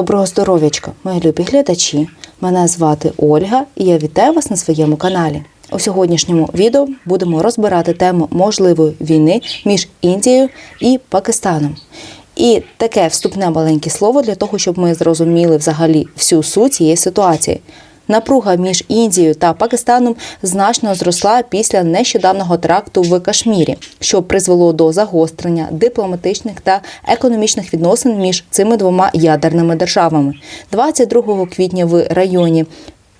Доброго здоров'ячка, мої любі глядачі. Мене звати Ольга і я вітаю вас на своєму каналі. У сьогоднішньому відео будемо розбирати тему можливої війни між Індією і Пакистаном. І таке вступне маленьке слово для того, щоб ми зрозуміли взагалі всю суть цієї ситуації. Напруга між Індією та Пакистаном значно зросла після нещодавнього тракту в Кашмірі, що призвело до загострення дипломатичних та економічних відносин між цими двома ядерними державами. 22 квітня в районі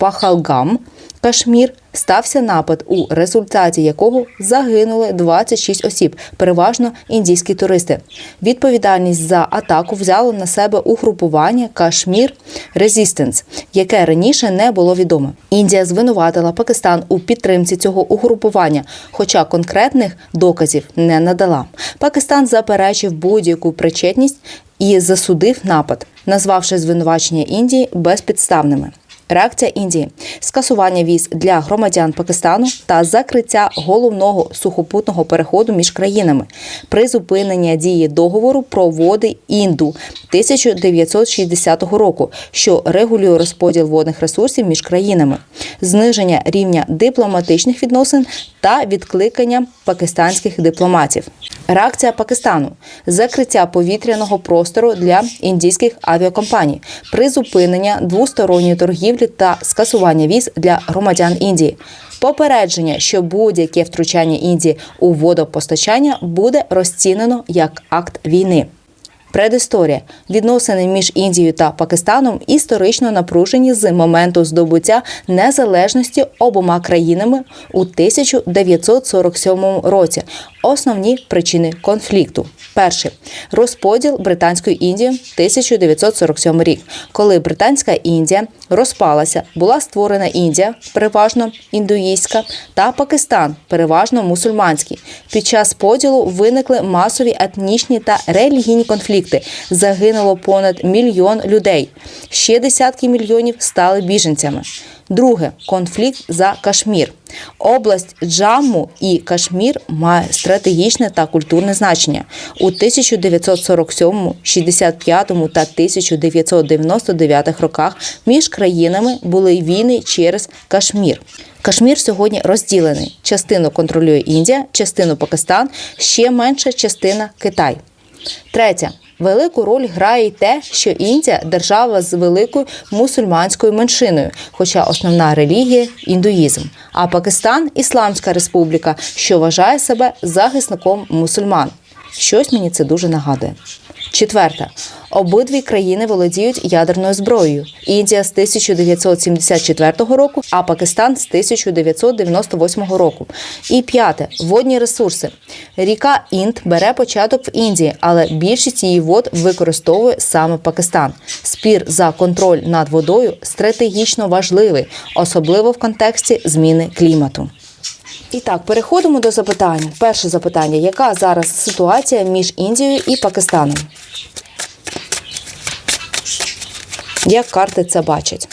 Пахалгам, Кашмір, стався напад, у результаті якого загинули 26 осіб, переважно індійські туристи. Відповідальність за атаку взяло на себе угрупування Кашмір Резістенс, яке раніше не було відоме. Індія звинуватила Пакистан у підтримці цього угрупування, хоча конкретних доказів не надала. Пакистан заперечив будь-яку причетність і засудив напад, назвавши звинувачення Індії безпідставними. Реакція Індії. Скасування віз для громадян Пакистану та закриття головного сухопутного переходу між країнами, призупинення дії договору про води інду 1960 року, що регулює розподіл водних ресурсів між країнами, зниження рівня дипломатичних відносин та відкликання пакистанських дипломатів. Реакція Пакистану закриття повітряного простору для індійських авіакомпаній, призупинення двосторонньої торгівлі та скасування віз для громадян Індії. Попередження, що будь-яке втручання Індії у водопостачання буде розцінено як акт війни. Предісторія відносини між Індією та Пакистаном історично напружені з моменту здобуття незалежності обома країнами у 1947 році. Основні причини конфлікту: перший розподіл британської Індії 1947 рік, коли британська Індія розпалася, була створена Індія, переважно індуїстська, та Пакистан, переважно мусульманський. Під час поділу виникли масові етнічні та релігійні конфлікти. Загинуло понад мільйон людей. Ще десятки мільйонів стали біженцями. Друге конфлікт за Кашмір. Область Джамму і Кашмір має стратегічне та культурне значення. У 1947, 65 та 1999 роках між країнами були війни через Кашмір. Кашмір сьогодні розділений. Частину контролює Індія, частину Пакистан, ще менша частина Китай. Третє. Велику роль грає й те, що Індія держава з великою мусульманською меншиною, хоча основна релігія індуїзм. А Пакистан Ісламська республіка, що вважає себе захисником мусульман. Щось мені це дуже нагадує. Четверте. Обидві країни володіють ядерною зброєю. Індія з 1974 року, а Пакистан з 1998 року. І п'яте водні ресурси. Ріка Інд бере початок в Індії, але більшість її вод використовує саме Пакистан. Спір за контроль над водою стратегічно важливий, особливо в контексті зміни клімату. І так, переходимо до запитання. Перше запитання: яка зараз ситуація між Індією і Пакистаном? Як карти це бачать?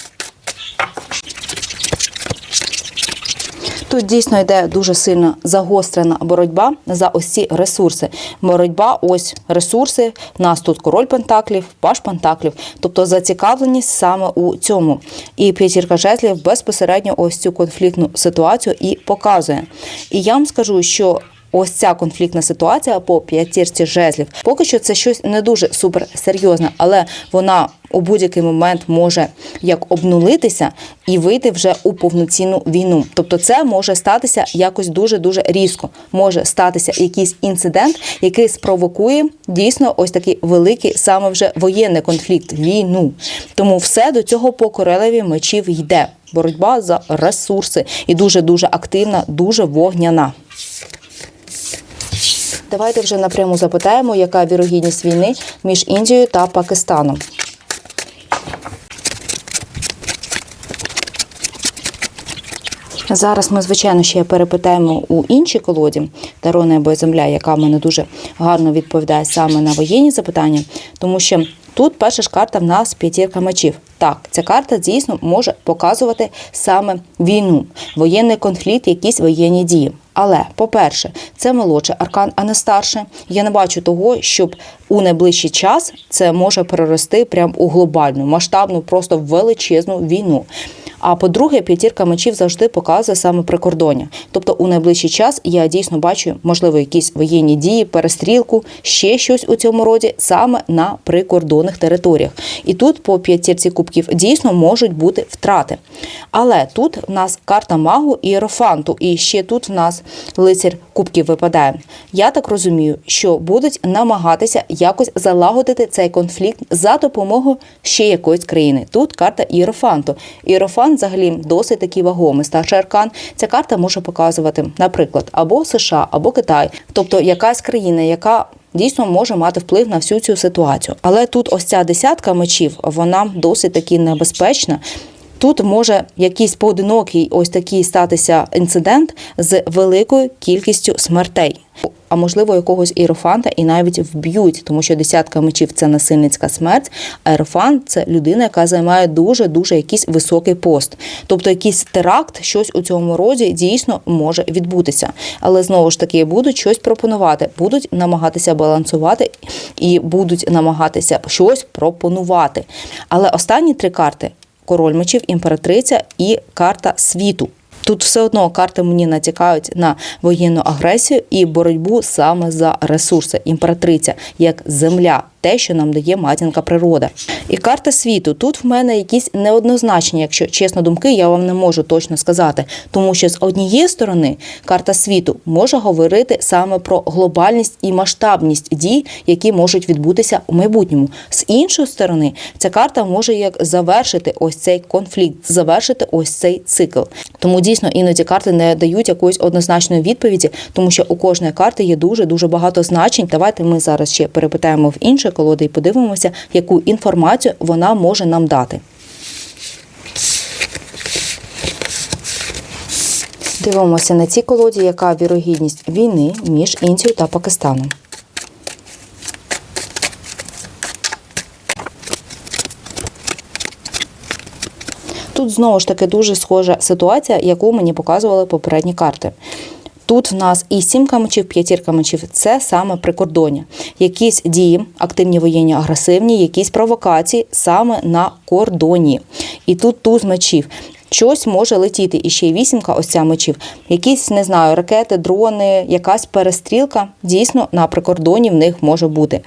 Тут дійсно йде дуже сильно загострена боротьба за ось ці ресурси. Боротьба, ось ресурси. Нас тут король Пентаклів, паш Пентаклів, тобто зацікавленість саме у цьому. І п'ятірка жезлів безпосередньо ось цю конфліктну ситуацію і показує. І я вам скажу, що ось ця конфліктна ситуація по п'ятірці жезлів. Поки що це щось не дуже суперсерйозне, але вона у будь-який момент може як обнулитися і вийти вже у повноцінну війну. Тобто, це може статися якось дуже дуже різко. Може статися якийсь інцидент, який спровокує дійсно ось такий великий саме вже воєнний конфлікт, війну. Тому все до цього по королеві мечів йде. Боротьба за ресурси і дуже дуже активна, дуже вогняна. Давайте вже напряму запитаємо, яка вірогідність війни між Індією та Пакистаном. Зараз ми, звичайно, ще перепитаємо у іншій колоді Таро і земля, яка в мене дуже гарно відповідає саме на воєнні запитання, тому що тут перша ж карта в нас п'ятірка мечів. Так, ця карта дійсно може показувати саме війну, воєнний конфлікт, якісь воєнні дії. Але, по-перше, це молодший аркан, а не старший. Я не бачу того, щоб у найближчий час це може перерости прямо у глобальну, масштабну, просто величезну війну. А по-друге, п'ятірка мечів завжди показує саме прикордоння. Тобто, у найближчий час я дійсно бачу, можливо, якісь воєнні дії, перестрілку, ще щось у цьому роді саме на прикордонних територіях. І тут по п'ятірці кубків дійсно можуть бути втрати. Але тут в нас карта магу і ерофанту, і ще тут в нас лицар кубків випадає. Я так розумію, що будуть намагатися якось залагодити цей конфлікт за допомогою ще якоїсь країни. Тут карта іерофанту. Іерофант взагалі досить такий вагомий. Старший аркан. Ця карта може показувати, наприклад, або США, або Китай, тобто якась країна, яка Дійсно може мати вплив на всю цю ситуацію, але тут ось ця десятка мечів, вона досить таки небезпечна. Тут може якийсь поодинокий ось такий статися інцидент з великою кількістю смертей. А можливо, якогось іерофанта і навіть вб'ють, тому що десятка мечів це насильницька смерть. А іерофант – це людина, яка займає дуже дуже якийсь високий пост. Тобто якийсь теракт, щось у цьому роді дійсно може відбутися. Але знову ж таки будуть щось пропонувати, будуть намагатися балансувати і будуть намагатися щось пропонувати. Але останні три карти король мечів, імператриця і карта світу. Тут все одно карти мені натякають на воєнну агресію і боротьбу саме за ресурси. Імператриця як земля, те, що нам дає матінка природа. І карта світу. Тут в мене якісь неоднозначні, якщо чесно, думки, я вам не можу точно сказати. Тому що з однієї сторони карта світу може говорити саме про глобальність і масштабність дій, які можуть відбутися у майбутньому. З іншої сторони, ця карта може як завершити ось цей конфлікт, завершити ось цей цикл. Тому дійсно іноді карти не дають якоїсь однозначної відповіді, тому що у кожної карти є дуже дуже багато значень. Давайте ми зараз ще перепитаємо в іншої колоди і подивимося, яку інформацію вона може нам дати. Дивимося на цій колоді, яка вірогідність війни між Індією та Пакистаном. Тут знову ж таки дуже схожа ситуація, яку мені показували попередні карти. Тут в нас і сімка мечів, п'ятірка мечів це саме прикордоння. Якісь дії, активні воєнні, агресивні, якісь провокації саме на кордоні. І тут туз мечів. Щось може летіти. І ще й вісімка, ось ця мечів. Якісь, не знаю, ракети, дрони, якась перестрілка дійсно на прикордоні в них може бути.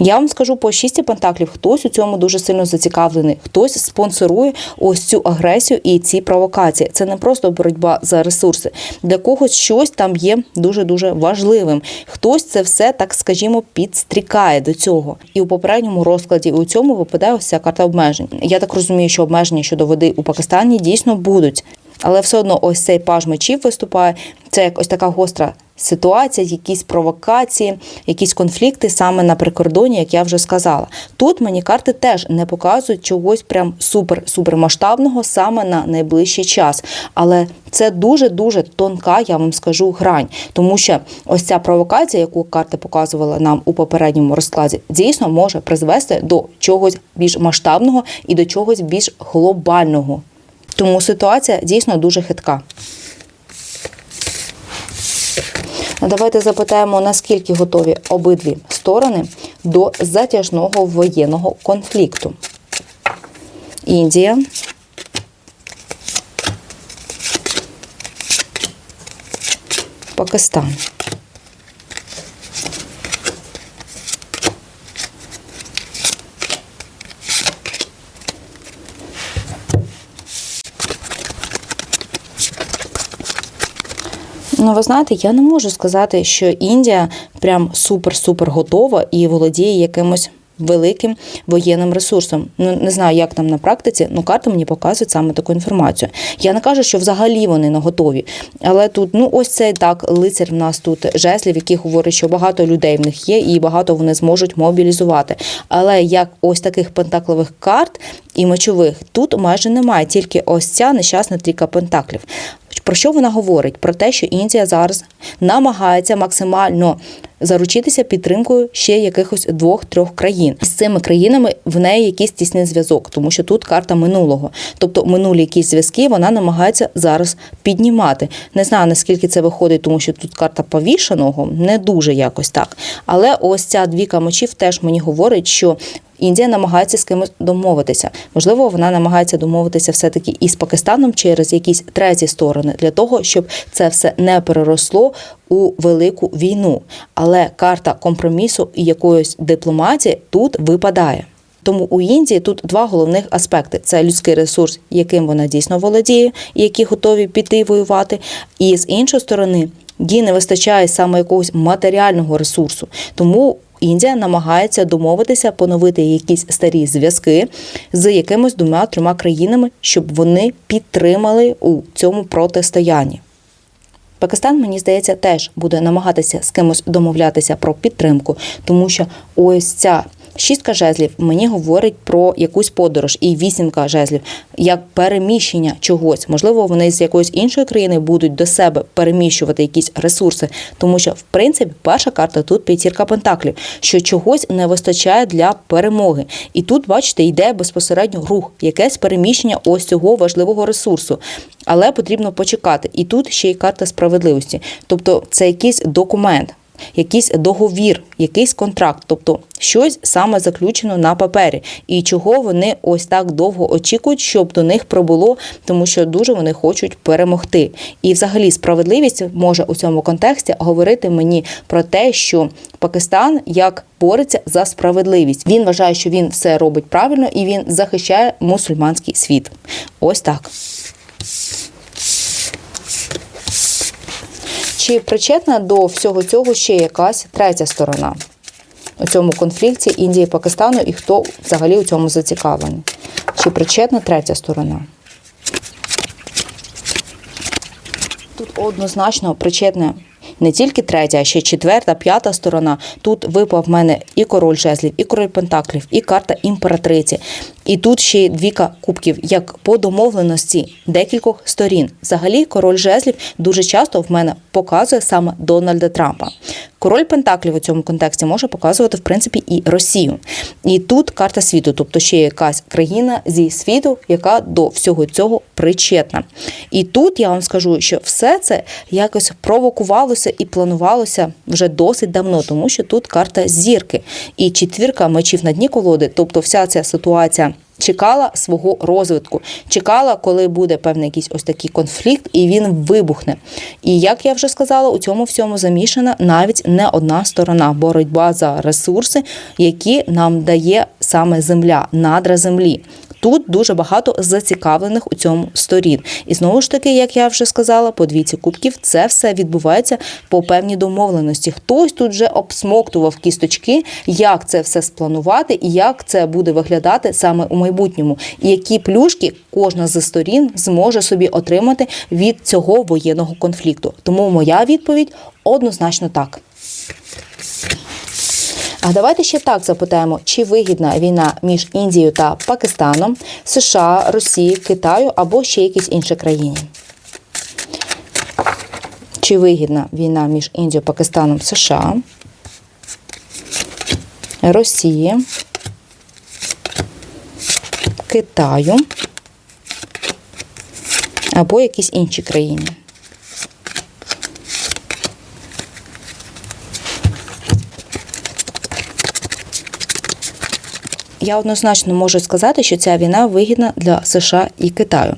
Я вам скажу по шісті пентаклів, хтось у цьому дуже сильно зацікавлений, хтось спонсорує ось цю агресію і ці провокації. Це не просто боротьба за ресурси. Для когось щось там є дуже дуже важливим. Хтось це все, так скажімо, підстрікає до цього. І у попередньому розкладі у цьому випадає ось карта обмежень. Я так розумію, що обмеження щодо води у Пакистані дійсно будуть. Але все одно ось цей паж мечів виступає. Це як ось така гостра ситуація, якісь провокації, якісь конфлікти саме на прикордоні, як я вже сказала. Тут мені карти теж не показують чогось прям супер-супер масштабного саме на найближчий час. Але це дуже-дуже тонка, я вам скажу, грань. Тому що ось ця провокація, яку карти показували нам у попередньому розкладі, дійсно може призвести до чогось більш масштабного і до чогось більш глобального. Тому ситуація дійсно дуже хитка. Давайте запитаємо, наскільки готові обидві сторони до затяжного воєнного конфлікту. Індія. Пакистан. Ну, ви знаєте, я не можу сказати, що Індія прям супер-супер готова і володіє якимось. Великим воєнним ресурсом. Ну не знаю, як там на практиці, але карти мені показують саме таку інформацію. Я не кажу, що взагалі вони не готові. Але тут, ну ось цей так, лицар в нас тут жезлів, який говорить, що багато людей в них є, і багато вони зможуть мобілізувати. Але як ось таких пентаклових карт і мечових тут майже немає, тільки ось ця нещасна трійка пентаклів. Про що вона говорить? Про те, що Індія зараз намагається максимально заручитися підтримкою ще якихось двох-трьох країн. З цими країнами в неї якийсь тісний зв'язок, тому що тут карта минулого. Тобто минулі якісь зв'язки вона намагається зараз піднімати. Не знаю наскільки це виходить, тому що тут карта повішеного не дуже якось так. Але ось ця двіка мечів теж мені говорить, що. Індія намагається з кимось домовитися. Можливо, вона намагається домовитися все-таки із Пакистаном через якісь треті сторони для того, щоб це все не переросло у велику війну. Але карта компромісу і якоїсь дипломатії тут випадає. Тому у Індії тут два головних аспекти: це людський ресурс, яким вона дійсно володіє, і які готові піти воювати. І з іншої сторони, їй не вистачає саме якогось матеріального ресурсу. Тому Індія намагається домовитися, поновити якісь старі зв'язки з якимось двома-трьома країнами, щоб вони підтримали у цьому протистоянні. Пакистан, мені здається, теж буде намагатися з кимось домовлятися про підтримку, тому що ось ця шістка жезлів мені говорить про якусь подорож, і вісімка жезлів як переміщення чогось. Можливо, вони з якоїсь іншої країни будуть до себе переміщувати якісь ресурси, тому що в принципі перша карта тут п'ятірка пентаклів, що чогось не вистачає для перемоги. І тут, бачите, йде безпосередньо рух, якесь переміщення ось цього важливого ресурсу. Але потрібно почекати. І тут ще й карта справедливості. Тобто це якийсь документ, якийсь договір, якийсь контракт, тобто щось саме заключено на папері, і чого вони ось так довго очікують, щоб до них пробуло, тому що дуже вони хочуть перемогти. І, взагалі, справедливість може у цьому контексті говорити мені про те, що Пакистан як бореться за справедливість. Він вважає, що він все робить правильно і він захищає мусульманський світ. Ось так. Чи причетна до всього цього ще якась третя сторона у цьому конфлікті Індії Пакистану, і хто взагалі у цьому зацікавлений? Чи причетна третя сторона? Тут однозначно причетне не тільки третя, а ще четверта, п'ята сторона. Тут випав в мене і король жезлів, і король пентаклів, і карта імператриці. І тут ще двіка кубків, як по домовленості декількох сторін. Взагалі, король жезлів дуже часто в мене показує саме Дональда Трампа. Король Пентаклів у цьому контексті може показувати в принципі і Росію. І тут карта світу, тобто ще якась країна зі світу, яка до всього цього причетна. І тут я вам скажу, що все це якось провокувалося і планувалося вже досить давно, тому що тут карта зірки і четвірка мечів на дні колоди, тобто вся ця ситуація. Чекала свого розвитку, чекала, коли буде певний якийсь ось такий конфлікт, і він вибухне. І як я вже сказала, у цьому всьому замішана навіть не одна сторона боротьба за ресурси, які нам дає саме земля, надра землі. Тут дуже багато зацікавлених у цьому сторін. І знову ж таки, як я вже сказала, по двійці кубків це все відбувається по певній домовленості. Хтось тут вже обсмоктував кісточки, як це все спланувати і як це буде виглядати саме у майбутньому, і які плюшки кожна з сторін зможе собі отримати від цього воєнного конфлікту. Тому моя відповідь однозначно так. А давайте ще так запитаємо, чи вигідна війна між Індією та Пакистаном, США, Росією, Китаю або ще якійсь іншій країні? Чи вигідна війна між Індією, Пакистаном, США, Росії, Китаю або якійсь іншій країні? Я однозначно можу сказати, що ця війна вигідна для США і Китаю.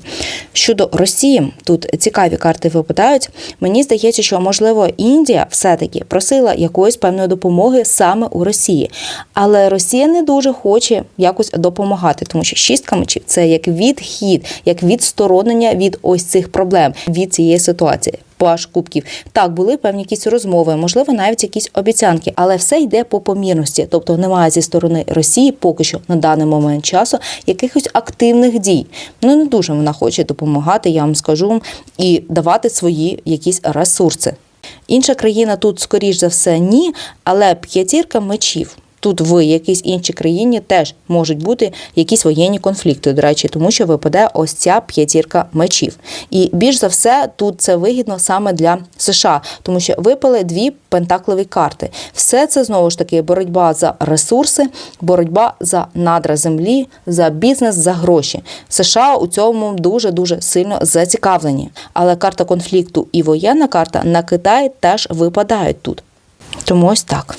Щодо Росії, тут цікаві карти випадають. Мені здається, що можливо Індія все-таки просила якоїсь певної допомоги саме у Росії, але Росія не дуже хоче якось допомагати, тому що шістка мечів – це як відхід, як відсторонення від ось цих проблем від цієї ситуації. Паш кубків. Так, були певні якісь розмови, можливо, навіть якісь обіцянки, але все йде по помірності, тобто немає зі сторони Росії поки що на даний момент часу якихось активних дій. Ну не дуже вона хоче допомагати, я вам скажу, і давати свої якісь ресурси. Інша країна тут, скоріш за все, ні, але п'ятірка мечів. Тут в якійсь іншій країні теж можуть бути якісь воєнні конфлікти, до речі, тому що випадає ось ця п'ятірка мечів. І більш за все тут це вигідно саме для США, тому що випали дві пентакливі карти. Все це знову ж таки боротьба за ресурси, боротьба за надра землі, за бізнес, за гроші. США у цьому дуже дуже сильно зацікавлені. Але карта конфлікту і воєнна карта на Китай теж випадають тут. Тому ось так.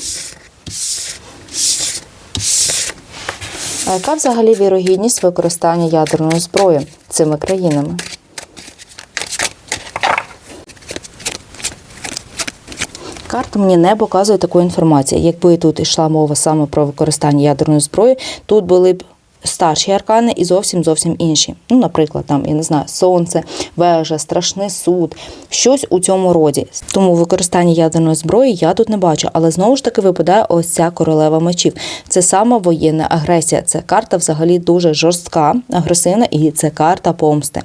А яка взагалі вірогідність використання ядерної зброї цими країнами? Карта мені не показує такої інформації. Якби тут йшла мова саме про використання ядерної зброї, тут були б старші аркани і зовсім зовсім інші. Ну, наприклад, там я не знаю, сонце, вежа, страшний суд, щось у цьому роді. Тому використання ядерної зброї я тут не бачу, але знову ж таки випадає ось ця королева мечів. Це сама воєнна агресія. Це карта взагалі дуже жорстка, агресивна, і це карта помсти.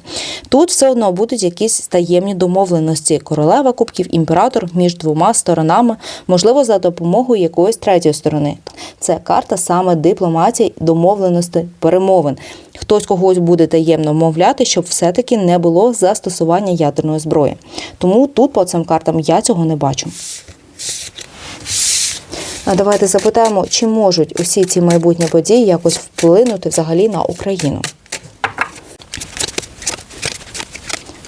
Тут все одно будуть якісь таємні домовленості. Королева кубків, імператор між двома сторонами, можливо, за допомогою якоїсь третьої сторони. Це карта саме дипломатії, домовленості, перемовин. Хтось когось буде таємно вмовляти, щоб все-таки не було застосування ядерної зброї. Тому тут по цим картам я цього не бачу. А давайте запитаємо, чи можуть усі ці майбутні події якось вплинути взагалі на Україну.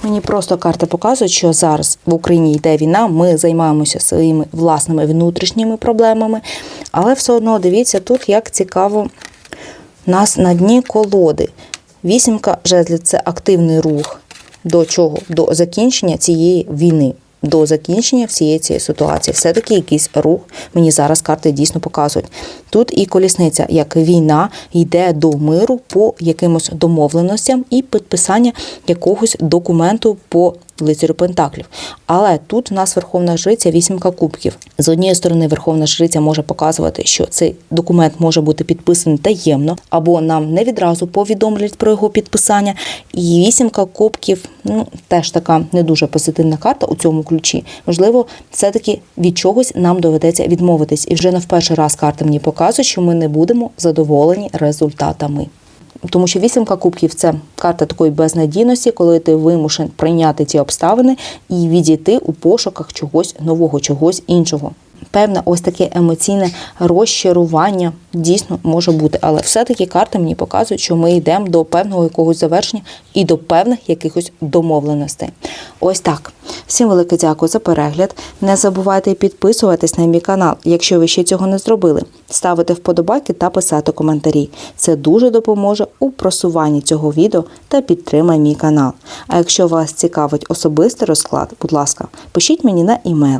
Мені просто карти показують, що зараз в Україні йде війна, ми займаємося своїми власними внутрішніми проблемами, але все одно дивіться тут, як цікаво нас на дні колоди. Вісімка жезлів це активний рух. До чого? До закінчення цієї війни, до закінчення всієї цієї ситуації. Все-таки якийсь рух мені зараз карти дійсно показують. Тут і колісниця, як війна йде до миру по якимось домовленостям і підписання якогось документу по лицарю Пентаклів. Але тут у нас Верховна Жриця вісімка кубків. З однієї сторони, Верховна Жриця може показувати, що цей документ може бути підписаний таємно, або нам не відразу повідомлять про його підписання. І вісімка кубків ну теж така не дуже позитивна карта у цьому ключі. Можливо, все-таки від чогось нам доведеться відмовитись. І вже не в перший раз карта мені показує, що ми не будемо задоволені результатами. Тому що вісімка кубків це карта такої безнадійності, коли ти вимушен прийняти ці обставини і відійти у пошуках чогось нового, чогось іншого. Певне, ось таке емоційне розчарування дійсно може бути, але все-таки карти мені показують, що ми йдемо до певного якогось завершення і до певних якихось домовленостей. Ось так. Всім велике дякую за перегляд. Не забувайте підписуватись на мій канал, якщо ви ще цього не зробили. Ставити вподобайки та писати коментарі. Це дуже допоможе у просуванні цього відео та підтримає мій канал. А якщо вас цікавить особистий розклад, будь ласка, пишіть мені на імейл.